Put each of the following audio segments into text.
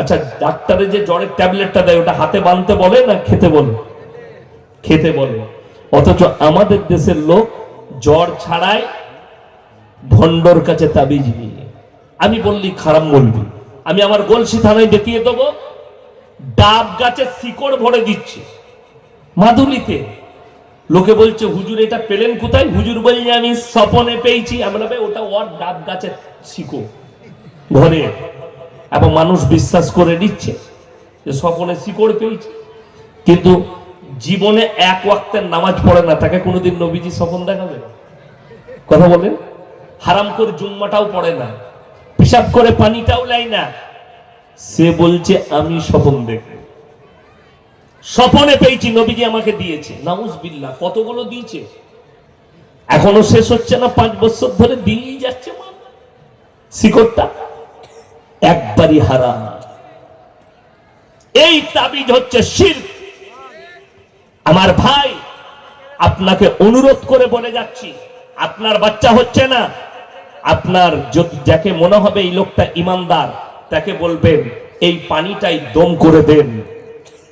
আচ্ছা ডাক্তারে যে জ্বরের ট্যাবলেটটা দেয়, ওটা হাতে বানতে বলে না খেতে বলে? খেতে বলে। অথচ আমাদের দেশের লোক জ্বর ছাড়াই ভণ্ডর কাছে তাবিজ নিয়ে। আমি বললি, খারাপ বলবি। আমি আমার গলসি থানায় দেখিয়ে দেবো, ডাব গাছের শিকড় ভরে দিচ্ছে। মাদুলিতে লোকে বলছে, হুজুর, এটা পেলেন কোথায়? হুজুর বলছে আমি স্বপনে পেয়েছি। আমরা ওটা ওর ডাব গাছের শিকড়। ঘরে এবং মানুষ বিশ্বাস করে নিচ্ছে যে স্বপনে শিকড় পেয়েছে। কিন্তু জীবনে এক ওয়াক্তের নামাজ পড়ে না, তাকে কোনোদিন নবীজি স্বপন দেখাবে? কথা বলেন। হারাম করে জুম্মাটাও পড়ে না পিসাব করে পানিটাও লাই না। সে বলছে, আমি স্বপন দেখব। স্বপনে পেয়েছি, নবীজি আমাকে দিয়েছে। নাউজ বিল্লাহ কতগুলো দিয়েছে? এখনও শেষ হচ্ছে না, পাঁচ বছর ধরে দিয়েই যাচ্ছে শিকড়টা একবারই হারা এই তাবিজ হচ্ছে শির আমার ভাই, আপনাকে অনুরোধ করে বলে যাচ্ছি, আপনার বাচ্চা হচ্ছে না, আপনার যাকে মনে হবে এই লোকটা ইমানদার, তাকে বলবেন, এই পানিটাই দম করে দেন।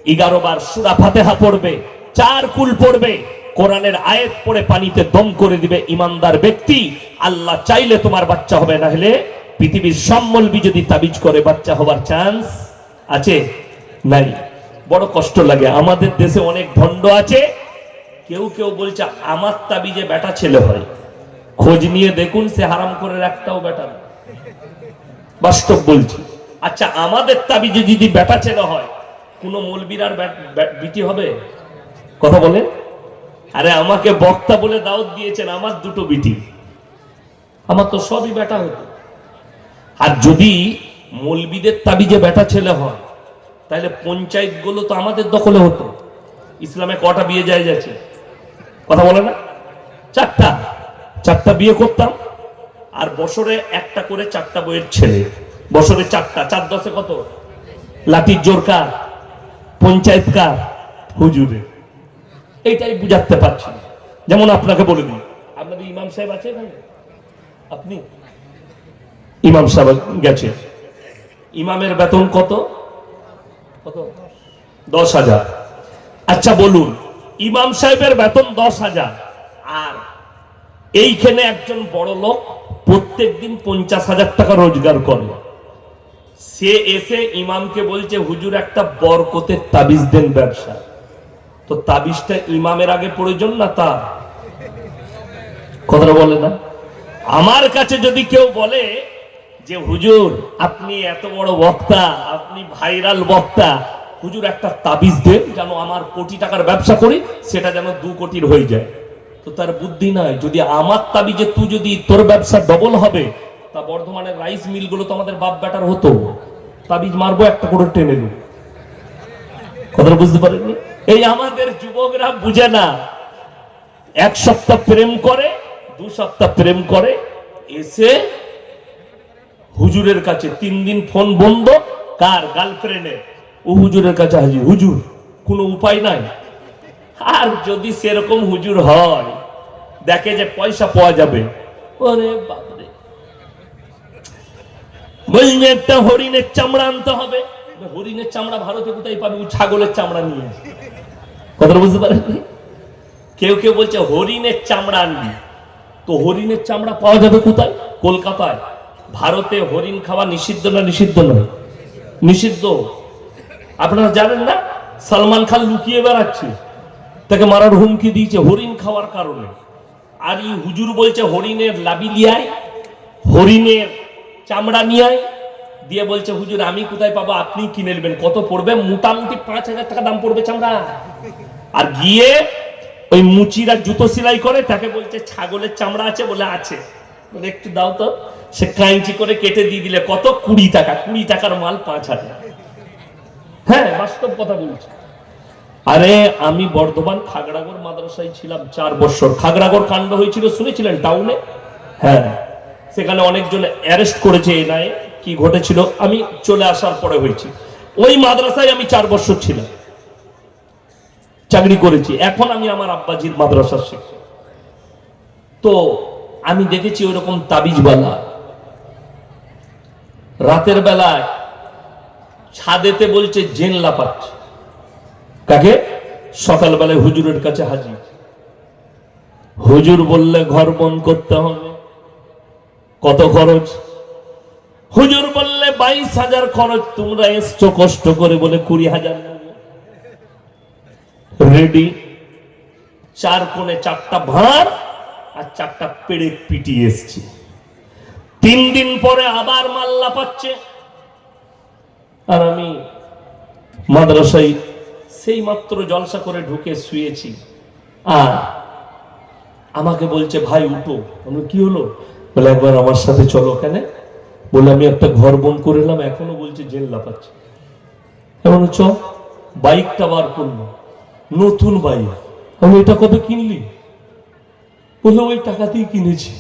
এগারো বার সুরা ফাতেহা পড়বে, চার কুল পড়বে, কোরআনের আয়াত পড়ে পানিতে দম করে দিবে ইমানদার ব্যক্তি। আল্লাহ চাইলে তোমার বাচ্চা হবে, না হলে পৃথিবীর সম্মলবি যদি তাবিজ করে, বাচ্চা হবার চান্স আছে? নাই। বড় কষ্ট লাগে। আমাদের দেশে অনেক ভণ্ড আছে, কেউ কেউ বলছে, আমার তাবিজে বেটা ছেলে হয়। খোঁজ নিয়ে দেখুন, সে হারাম করে একটাও বেটা বাস্তব বলছি। আচ্ছা আমাদের তাবিজে যদি বেটা ছেলে হয়, কোন মলবির আর বিটি হবে? কথা বলে আরে, আমাকে বক্তা বলে দাওয়াত দিয়েছেন আমার দুটো বিটি। আমার তো সবই বেটা হতো। আর যদি মলবিদের তাবিজে বেটা ছেলে হয়, তাহলে পঞ্চায়েতগুলো তো আমাদের দখলে হতো। ইসলামে কটা বিয়ে যায় যাচ্ছে কথা বলে না? চারটা। চারটা বিয়ে করতাম। আর বছরে একটা করে চারটা বইয়ের ছেলে। বছরে চারটা। চার দশে কত? লাঠির জোর কার? পঞ্চায়েত কার? হুজুরে এইটাই বুঝাতে পারছি যেমন আপনাকে বলে দিই। আপনাদের ইমাম সাহেব আছে এখানে? আপনি? ইমাম সাহেব গেছে। ইমামের বেতন কত? কত? দশ হাজার। আচ্ছা বলুন ইমাম সাহেবের বেতন দশ হাজার। আর এইখানে একজন বড় লোক প্রত্যেক দিন পঞ্চাশ হাজার টাকা রোজগার করে। সে এসে ইমামকে বলছে হুজুর একটা বরকতের তাবিজ দেন ব্যবসা। তো তাবিজটা ইমামের আগে প্রয়োজন না তা কথাটা বলে না? আমার কাছে যদি কেউ বলে যে হুজুর আপনি এত বড় বক্তা। আপনি ভাইরাল বক্তা। হুজুর একটা তাবিজ দেন যেন আমার কোটি টাকার ব্যবসা করি সেটা যেন দু কোটির হয়ে যায়। তো তার বুদ্ধি নাই। যদি আমার তাবিজে তুই যদি তোর ব্যবসা ডবল হবে তা বর্ধমানের রাইস মিলগুলো তো আমাদের বাপ বেটার হতো। তাবিজ মারবো একটা করে টেনে নেব। কথাটা বুঝতে পারেননি? এই আমাদের যুবকরা বুঝে না। এক সপ্তাহ প্রেম করে দু সপ্তাহ প্রেম করে এসে হুজুরের কাছে তিন দিন ফোন বন্ধ, কার গার্লফ্রেন্ডের ও হুজুরের কাছে হাজির, হুজুর, কোনো উপায় নাই? আর যদি সেরকম হুজুর হয়, দেখে যে পয়সা পাওয়া যাবে। ওরে বাপরে! একটা হরিণের চামড়া আনতে হবে। হরিণের চামড়া ভারতে কোথায় পাবে? ও ছাগলের চামড়া নিয়ে কথাটা বুঝতে পারেন কেউ কেউ বলছে, হরিণের চামড়া আনবি। তো হরিণের চামড়া পাওয়া যাবে কোথায়? কলকাতায়। ভারতে হরিণ খাওয়া নিষিদ্ধ না নিষিদ্ধ নয়? নিষিদ্ধ। আপনারা জানেন না? সালমান খান লুকিয়ে বেড়াচ্ছে। তাকে মারার হুমকি দিয়েছে হরিণ খাওয়ার কারণে। আর এই হুজুর বলছে হরিণের লাবি লিয়ায়, হরিণের চামড়া নিয়ে দিয়ে বলছে, হুজুর, আমি কোথায় পাবো? আপনি কিনে নেবেন? কত পড়বে? মোটামুটি পাঁচ হাজার টাকা দাম পড়বে চামড়া। আর গিয়ে ওই মুচিরা জুতো সেলাই করে, তাকে বলছে, ছাগলের চামড়া আছে বলে আছে। বলে, একটু দাও তো। সে কাঁচি করে কেটে দিয়ে দিলে, কত? কুড়ি টাকা, কুড়ি টাকার মাল পাঁচ হাজার। হ্যাঁ বাস্তব কথা বলছি। আরে, আমি বর্ধমান খাগড়াগড় মাদ্রাসায় ছিলাম চার বছর। খাগড়াগড় কাণ্ড হয়েছিল, শুনেছিলেন টাউনে হ্যাঁ সেখানে অনেকজন অ্যারেস্ট করেছে এ এনআইএ কি ঘটেছিল, আমি চলে আসার পরে হয়েছি। ওই মাদ্রাসায় আমি চার বছর ছিলাম। চাকরি করেছি। এখন আমি আমার আব্বাজির মাদ্রাসার শিক্ষক। তো আমি দেখেছি ওইরকম তাবিজবালা রাতের বেলায় ছাদেতে বলছে, জেন লাপাচ্ছে কাকে? সকালবেলায় হুজুরের কাছে হাজির। হুজুর বললে, ঘর বন্ধ করতে হবে। কত খরচ? হুজুর বললে, বাইশ হাজার খরচ। তোমরা এসছো কষ্ট করে বলে কুড়ি হাজার রেডি। চার কোণে চারটা ভাঁড়। আর চারটা পেড়ে পিটিয়ে এসছি। তিন দিন পরে আবার মাল্লা পাচ্ছে আর আমি মাদ্রাসায় সেই মাত্র জলসা করে ঢুকে শুয়েছি। আর আমাকে বলছে, ভাই, উঠো। আমি কি হলো? বলে, একবার আমার সাথে চলো কেন বলে, আমি একটা ঘর বন করে এলাম, এখনও বলছে জেল লাপাচ্ছে এমন চ বাইকটা বার করল নতুন বাইক। আমি এটা কবে কিনলি? বলল ওই টাকাতেই কিনেছি।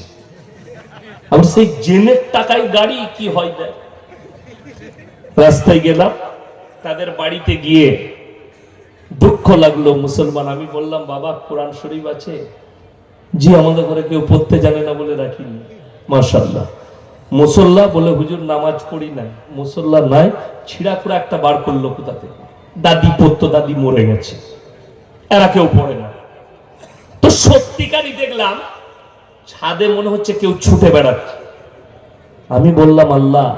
আমি সেই জেনের টাকায় গাড়ি কি হয় দেয় রাস্তায় গেলাম, তাদের বাড়িতে গিয়ে দুঃখ লাগল। মুসলমান, আমি বললাম, বাবা, কোরআন শরীফ আছে? জি, আমাদের ঘরে কেউ পড়তে জানে না বলে রাখিনি। মাশাল্লাহ মুসল্লা বলে, হুজুর, নামাজ পড়ি নাই। মুসল্লা নাই, ছিঁড়া একটা বার করল কোথা থেকে? দাদি পড়তো, দাদি মরে গেছে। এরা কেউ পড়ে না। সত্যিকারই দেখলাম ছাদে মনে হচ্ছে কেউ ছুটে বেড়াচ্ছে। আমি বললাম, আল্লাহ,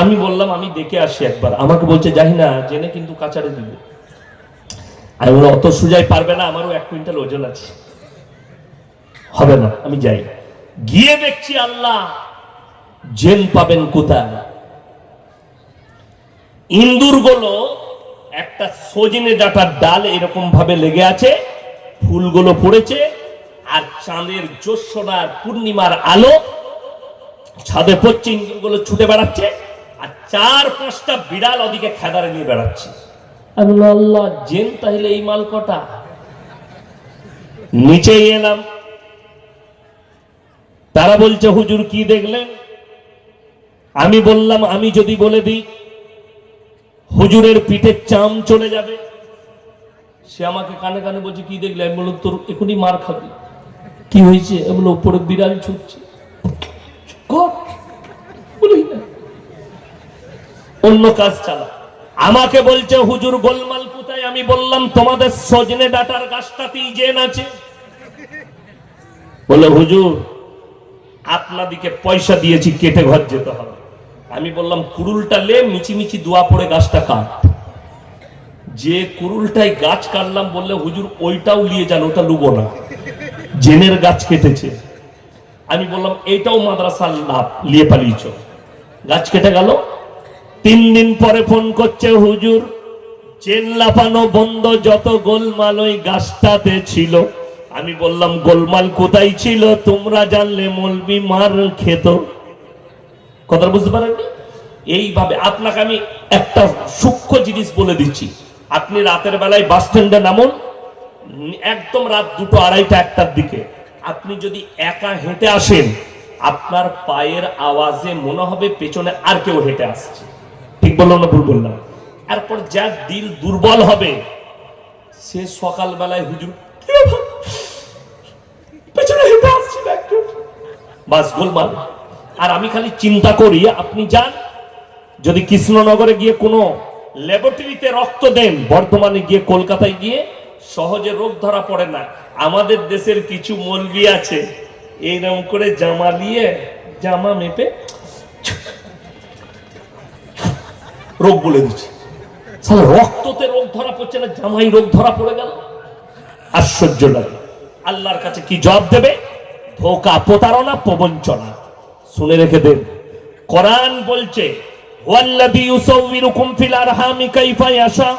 আমি বললাম, আমি দেখে আসি একবার। আমাকে বলছে যাই না জেনে কিন্তু কাচারে দিবে। আমি বললাম, অত সুজাই পারবে না, আমারও এক কুইন্টাল ওজন আছে। হবে না, আমি যাই। গিয়ে দেখছি আল্লাহ, জেন পাবেন কোথায়? ইন্দুরগুলো একটা সজনে ডাটার ডাল এরকম ভাবে লেগে আছে ফুলগুলো পড়েছে, আর চাঁদের জ্যোৎস্নার পূর্ণিমার আলো ছাদে পড়ছে ইন্দুরগুলো ছুটে বেড়াচ্ছে, আর চার পাঁচটা বিড়াল ওদিকে খেদারে নিয়ে বেড়াচ্ছে। আল্লাহ, জেন তাহলে এই মাল কটা? নিচে এলাম। তারা বলছে, হুজুর কি দেখলেন? আমি বললাম, আমি যদি বলে দিই, হুজুরের পিঠের চাম চলে যাবে। সে আমাকে কানে কানে বলছে, কি দেখলে? আমি বললাম, তোর এখনই মার খাবি। কি হয়েছে? আমি বললাম, উপরে বিড়াল ছুটছে। অন্য কাজ চালা। আমাকে বলছে, হুজুর গোলমাল কোথায়? আমি বললাম, তোমাদের সজনে ডাটার গাছটাতেই জেন আছে। বলে হুজুর, আপনাদিকে পয়সা দিয়েছি, কেটে ঘর যেতে হবে। আমি বললাম, কুড়ুলটা লে মিচি মিচি দোয়া পড়ে গাছটা কাট। যে কুড়ুলটাই গাছ কাটলাম বললে, হুজুর, ওইটাও নিয়ে যান, ওটা লুবো না। জেনের গাছ কেটেছে। আমি বললাম, এইটাও মাদ্রাসার লাভ, নিয়ে পালিয়েছ। গাছ কেটে গেল। তিন দিন পরে ফোন করছে, হুজুর চেন লাফানো বন্ধ, যত গোলমাল ওই গাছটাতে ছিল। আমি বললাম, গোলমাল কোথায় ছিল? তোমরা জানলে মলবি মার খেত। কথা বুঝতে পারেননি? এইভাবে আপনাকে আমি একটা সূক্ষ্ম জিনিস বলে দিচ্ছি। আপনি রাতের বেলায় বাস স্ট্যান্ডে নামুন, একদম রাত দুটো আড়াইটা একটার দিকে। আপনি যদি একা হেঁটে আসেন, আপনার পায়ের আওয়াজে মনে হবে পেছনে আর কেউ হেঁটে আসছে। ঠিক বললাম না ভুল বললাম? এরপর যার দিল দুর্বল হবে, সে সকালবেলায় হুজুর পেছনে হেঁটে আসছিল একজন বাস গোলমাল। আর আমি খালি চিন্তা করি, আপনি যান। যদি কৃষ্ণনগরে গিয়ে কোনো ল্যাবরেটরিতে রক্ত দেন। বর্ধমানে গিয়ে কলকাতায় গিয়ে সহজে রোগ ধরা পড়ে না। আমাদের দেশের কিছু মলবি আছে, এইরকম করে জামা নিয়ে জামা মেপে রোগ বলে দিচ্ছে। রক্ততে রোগ ধরা পড়ছে না, জামাই রোগ ধরা পড়ে গেল। আশ্চর্য লাগে। আল্লাহর কাছে কি জবাব দেবে? ধোকা প্রতারণা প্রবঞ্চনা। শুনে রেখে দেন। কোরআন বলছে ওয়াল্লাযী ইউসাউবিরুকুম ফিল আরহামি কাইফা ইয়াশা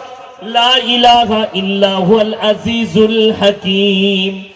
লা ইলাহা ইল্লা হুয়াল আজিজুল হাকীম।